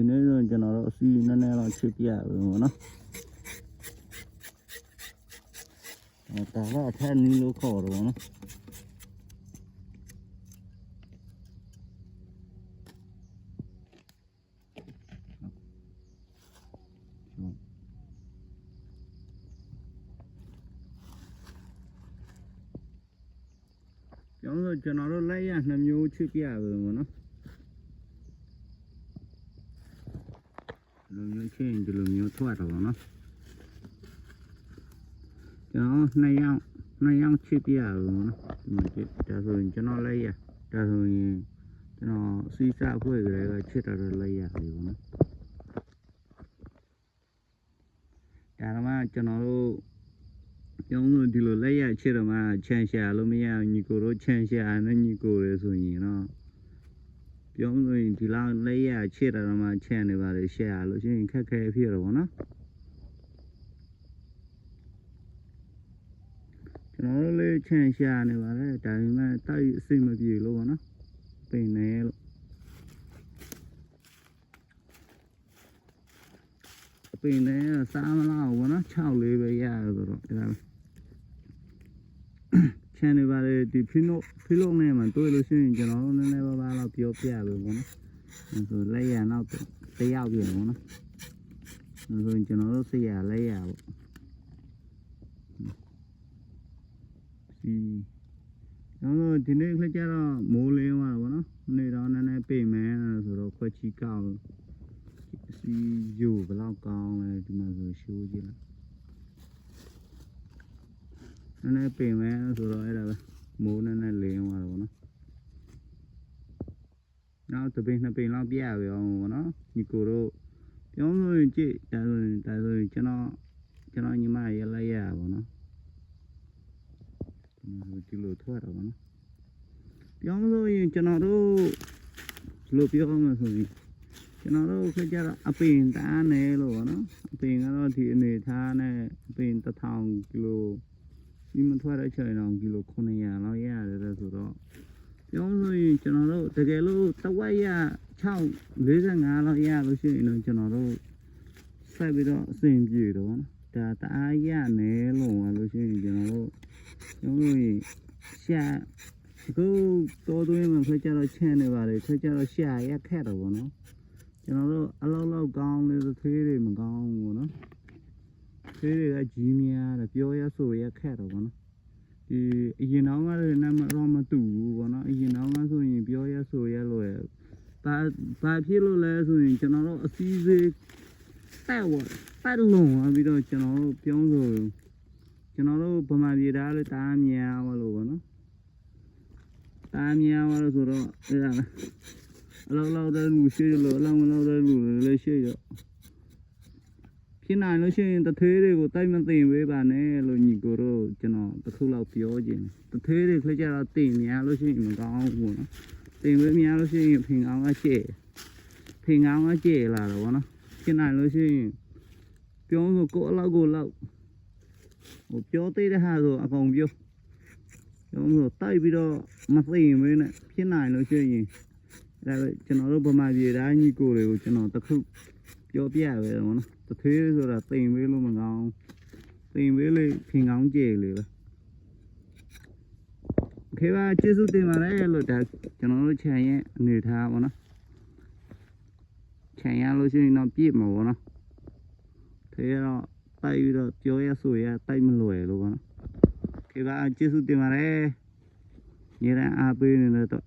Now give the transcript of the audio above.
ဒီနေ့တော့ကျွန်တော်တို့အစီနည်းနည်းတော့ချစ်ပြရပြီပေါ့နော်အဲဒါကအထက်နီးလို့ခေါ်တော့ပေါ့နော်ကျောင်းတော့ကျွန်တော်တို့လိုက်ရနှစ်မျိုးချစ်ပြရပြီပေါ့နော် လိုမျိုးချင်းဒီလိုမျိုးထွက်တော့ဗောနော်ကျွန်တော်နှစ်ယောက်နှစ်ယောက်ချစ်ပြရဘူးဗောနော်ဒီမှာချစ်ဒါဆိုရင်ကျွန်တော်လိုက်ရဒါဆိုရင်ကျွန်တော်စီးစားဖွဲ့ကြတဲ့ချစ်တော်တော့လိုက်ရပြီဗောနော်ဒါတော့မှကျွန်တော်တို့ကျောင်းလို့ဒီလိုလက်ရချစ်တော့မှချန်ရှာလို့မရဘူးညီကိုတို့ချန်ရှာနဲ့ညီကိုရယ်ဆိုရင်တော့ ပြောလို့ရင်ဒီလောက်လက်ရချစ်တာတော့မှချန်နေပါလေရှက်ရလို့ရှိရင်ခက်ခဲဖြစ်တော့ဗောနော်ကျွန်တော်တို့လေးချန်ရှာနေပါလေဒါပေမဲ့တိုက်အစိမ့်မပြေလို့ဗောနော်ပိန်နေလို့အပိန်နေစားမလားဗောနော်6လေးပဲရရဆိုတော့အဲ့ဒါပဲ ချန်နေပါလေဒီဖီနိုဖီလုံးနဲ့မှတွေ့လို့ရှိရင်ကျွန်တော်တို့နည်းနည်းပါးပါးတော့ပြောပြပဲဗောနော်အဲ့ဆိုလက်ရနောက်တယောက်ပြင်ဗောနော်အဲ့ဆိုရင်ကျွန်တော်တို့ဆရာလက်ရပေါ့စီကျွန်တော်တို့ဒီနေ့ခက်ကြတော့မိုးလင်းသွားတာဗောနော်နေတော့နည်းနည်းပြင်မယ်ဆိုတော့ခွက်ချီကောက်စီယူဘယ်လောက်ကောင်းလဲဒီမှာဆိုရှိုးကြည့်လိုက်န ည်းနည်းပင်မယ်ဆိုတော့အဲ့ဒါပဲမိုးနည်းနည်းလင်းသွားတော့ဗောနော်နောက်တစ်ပင်နှစ်ပင်လောက်ပြရပြီအောင်ဗောနော်ညီကိုတို့ပြောလို့ရင်ကြည့်ဒါဆိုရင်ဒါဆိုရင်ကျွန်တော်ကျွန်တော်ညီမရလိုက်ရပါဗောနော်ဒီလိုထွက်တော့ဗောနော်ပြောလို့ရင်ကျွန်တော်တို့ဘယ်လိုပြောမှဆိုရင်ကျွန်တော်တို့ခကြတော့အပင်တားနေလို့ဗောနော်အပင်ကတော့ဒီအနေထားနဲ့အပင်တစ်ထောင်ကီလို ဒီမထွက်တဲ့ချိန်တော့ကီလို900လောက်ရတယ်ဆိုတော့ပြောလို့ရင်ကျွန်တော်တို့တကယ်လို့တဝက်ရ6 45လောက်ရလို့ရှိရင်တော့ကျွန်တော်တို့ဆက်ပြီးတော့အဆင်ပြေတော့ဗောနော်ဒါတအားရနေလို့ရလို့ရှိရင်ကျွန်တော်တို့ပြောလို့ရင်ရှာအခုတော်သွင်းမှာခွဲကြတော့ချမ်းနေပါလေခွဲကြတော့ရှာရခက်တော့ဗောနော်ကျွန်တော်တို့အလောက်လောက်ကောင်းလေသေးတွေမကောင်းဘူးဗောနော် သေးတွေကကြီးများတယ်ပြောရဆိုရခက်တော့ဗောနော်ဒီအရင်တော့ကလည်းနာမတော့မတူဘူးဗောနော်အရင်တော့ကဆိုရင်ပြောရဆိုရလို့ရဘာဘာဖြစ်လို့လဲဆိုရင်ကျွန်တော်တို့အစည်းအဝေးတက်ဝပတ်လုံးအပြီးတော့ကျွန်တော်တို့ပြောဆိုကျွန်တော်တို့ဗမာပြည်သားလည်းတားများဝလို့ဗောနော်တားများဝလို့ဆိုတော့အဲ့ဒါအလောက်လောက်တဲ့လူရှိလို့အလောက်မလောက်တဲ့လူလည်းရှိတော့ ဖြစ်နိုင်လို့ရှိရင်တသေးတွေကိုတိုက်မသိမ့်ဝေးပါနဲ့လို့ညီကိုတို့ကျွန်တော်တစ်ခုလောက်ပြောခြင်းတသေးတွေခလိုက်ကြတော့တင်များလို့ရှိရင်မကောင်းဘူးနော်တင်ဝေးများလို့ရှိရင်ဖင်ကောင်းကကျဲဖင်ကောင်းကကျဲလာတော့ဗောနော်ဖြစ်နိုင်လို့ရှိရင်ပြောဆိုကိုယ့်အလောက်ကိုယ်လောက်ဟိုပြောသေးတဲ့ဟာဆိုအကုန်ပြောပြောဆိုတိုက်ပြီးတော့မသိမ့်ဝေးနဲ့ဖြစ်နိုင်လို့ရှိရင်ဒါပဲကျွန်တော်တို့ဗမာပြည်သားညီကိုတွေကိုကျွန်တော်တစ်ခုပြောပြရပဲဗောနော် တထွေးဆိုတာတိမ်ပေးလို့မကောင်းတိမ်ပေးလေခင်ကောင်းကြည်လေလားခေပါကျေးဇူးတင်ပါတယ်လို့ဒါကျွန်တော်တို့ခြံရဲ့အနေထားပါနော်ခြံရလို့ရှိရင်တော့ပြည့်မှာပေါ့နော်ထေးတော့တိုက်ပြီးတော့ပြောရဆိုရတိုက်မလွယ်လို့ပေါ့နော်ခေပါကျေးဇူးတင်ပါတယ်ညီရန်အားပေးနေတော့